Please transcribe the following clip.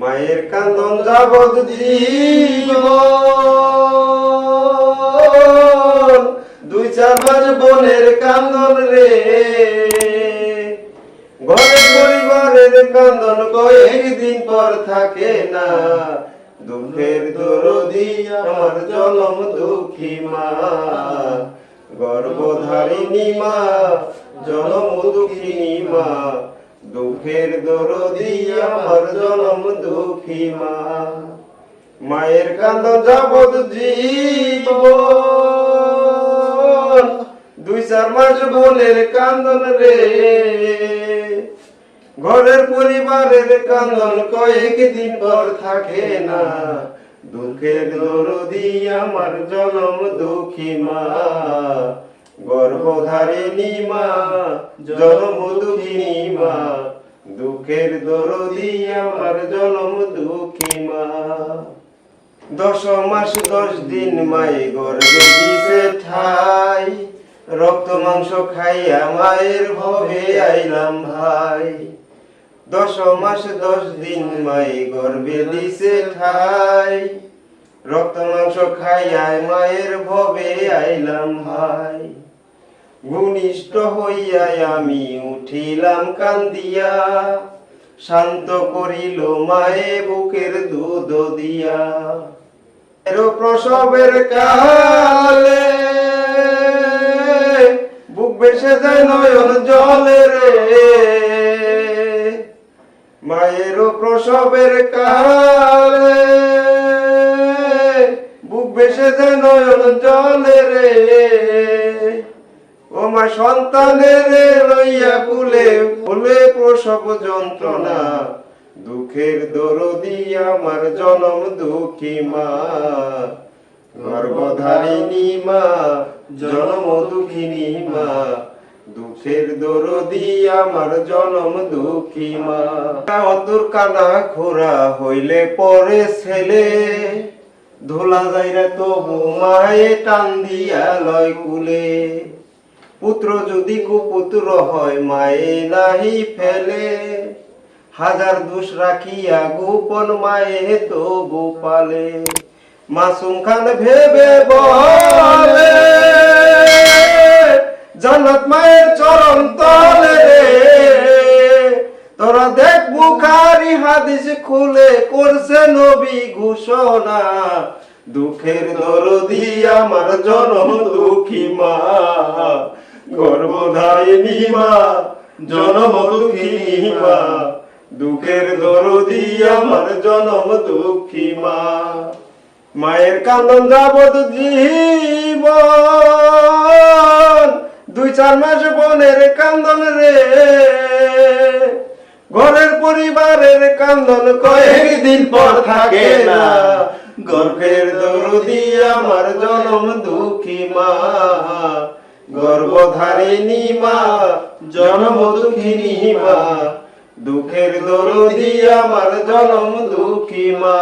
মায়ের কান্দন যাবত জীবন দুই চার মাস বোনের কান্দন রে। ঘরের পরিবারের কান্দন কয়েকদিন পর থাকে না। দুঃখের দরদি আমার জনম দুঃখী মা। গর্ভধারিণী মা, জনম দুঃখিনী মা। দুঃখের দরদি আমার জনম দুঃখী মা। মায়ের কান্দন যাবত জীবন। দুই চার মাস বোনের কান্দন রে। ঘরের পরিবারের কান্দন কয়েক দিন পর থাকে না। দুঃখের দরদি আমার জনম দুঃখী মা। গর্ভধারিণী মা, জনম দুঃখিনী মা, দুঃখের দরদি আমার জনম দুঃখী মা। দশ মাস দশ দিন মাই গর্বে দিছে ঠাই, রক্ত মাংস খাইয়া মায়ের ভবে আইলাম ভাই। দশ মাস দশ দিন মাই গর্বে দিছে ঠাই রক্ত মাংস খাইয়া মায়ের ভবে আইলাম ভাই। ঘনিষ্ঠ হইয়া আমি উঠিলাম কান্দিয়া, শান্ত করিল মায়ে বুকের দুধ দিয়া। এর প্রসবের কালে বুক বেসে যায় নয়ন জলে রে। মায়ের প্রসবের কালে বুক বেসে যায় নয়ন জলে রে ও মা সন্তানের লইয়া কুলে ফুলে প্রসব যন্ত্রণা, দুঃখের দরদি আমার জনম দুঃখী মা। গর্ভধারিণী মা, জনম দুঃখিনী মা, দুঃখের দরদি আমার জনম দুঃখী মা। অতুর কানা খোরা হইলে পরে ছেলে ধোলা যাইরা তবু মায়ে টান দিয়া লয় কুলে। পুত্র যদি কুপুত্র হয়, মায়ে নাহি ফেলে। হাজার দোষ রাখিয়া গোপন মায়ে তো গোপালে মাসুম খান ভেবে বলে, জান্নাত মায়ের চরণ তলে। তোরা দেখ বুখারি হাদিস খুলে করছে নবী ঘোষণা। দুঃখের দরদি আমার জনম দুঃখী মা। গর্ভধারিণী মা জনম দুঃখিনী মা। দুঃখের দরদি আমার জনম দুঃখী মা। মায়ের কান্দন যাবত জীবন। দুই চার মাস বোনের কান্দন রে। ঘরের পরিবারের কান্দন কয়েকদিন পর থাকে না। গর্ভের দরদি আমার জনম দুঃখী মা। গর্ভধারিণী মা, জনম দুঃখিনী মা। দুঃখের দরদি আমার জনম দুঃখী মা।